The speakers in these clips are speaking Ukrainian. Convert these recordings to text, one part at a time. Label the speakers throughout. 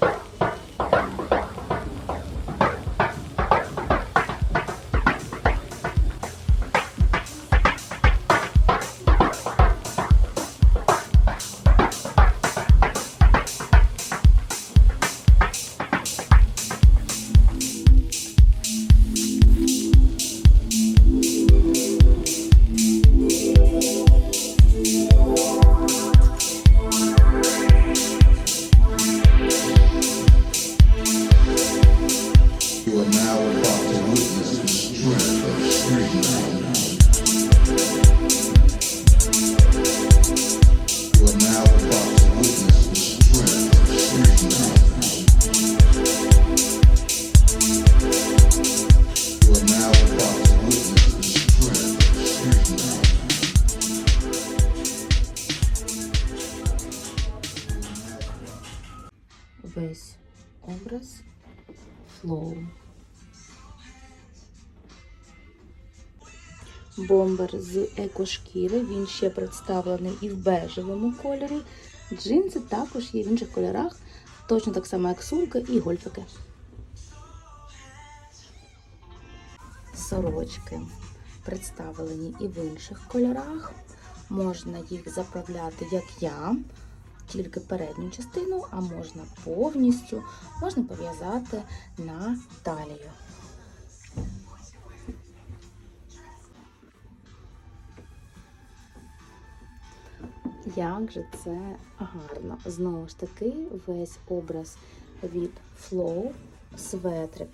Speaker 1: Bye.
Speaker 2: Весь образ флоу. Бомбер з екошкіри, він ще представлений і в бежевому кольорі. Джинси також є в інших кольорах, точно так само, як сумки і гольфики. Сорочки представлені і в інших кольорах. Можна їх заправляти, як я, тільки передню частину, а можна повністю, можна пов'язати на талію. Як же це гарно! Знову ж таки, весь образ від Flow, светрик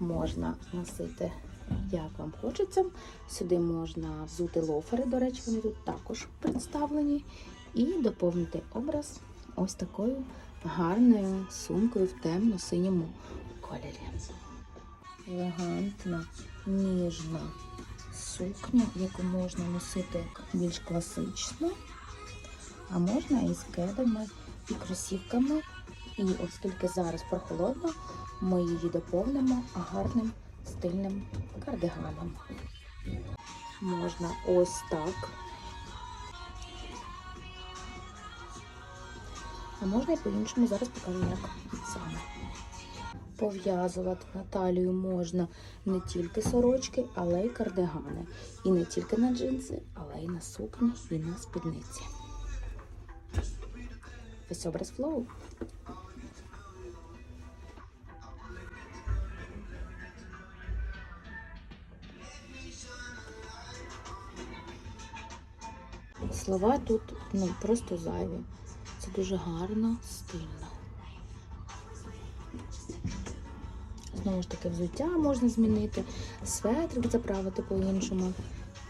Speaker 2: можна носити як вам хочеться. Сюди можна взути лофери, до речі, вони тут також представлені. І доповнити образ ось такою гарною сумкою в темно-синьому кольорі. Елегантна, ніжна сукня, яку можна носити більш класично, а можна і з кедами, і кросівками. І оскільки зараз прохолодно, ми її доповнимо гарним стильним кардиганом. Можна ось так. А можна і по-іншому, зараз покажу, як саме. Пов'язувати на талію можна не тільки сорочки, але й кардигани. І не тільки на джинси, але й на сукні і на спідниці. Весь образ флоу. Слова тут ну, просто зайві. Це дуже гарно, стильно. Знову ж таки, взуття можна змінити, светрик заправити по-іншому.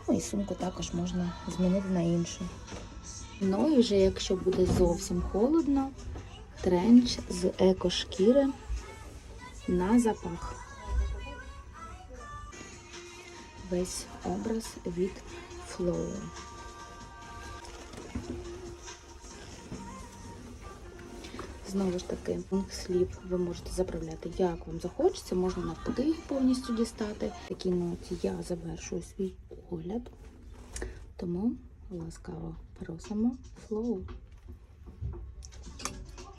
Speaker 2: Ну і сумку також можна змінити на іншу. Ну і вже якщо буде зовсім холодно, тренч з екошкіри на запах. Весь образ від Flow. Знову ж таки, слів ви можете заправляти, як вам захочеться, можна навпаки їх повністю дістати. Такі ноті я завершую свій огляд. Тому ласкаво просимо флоу.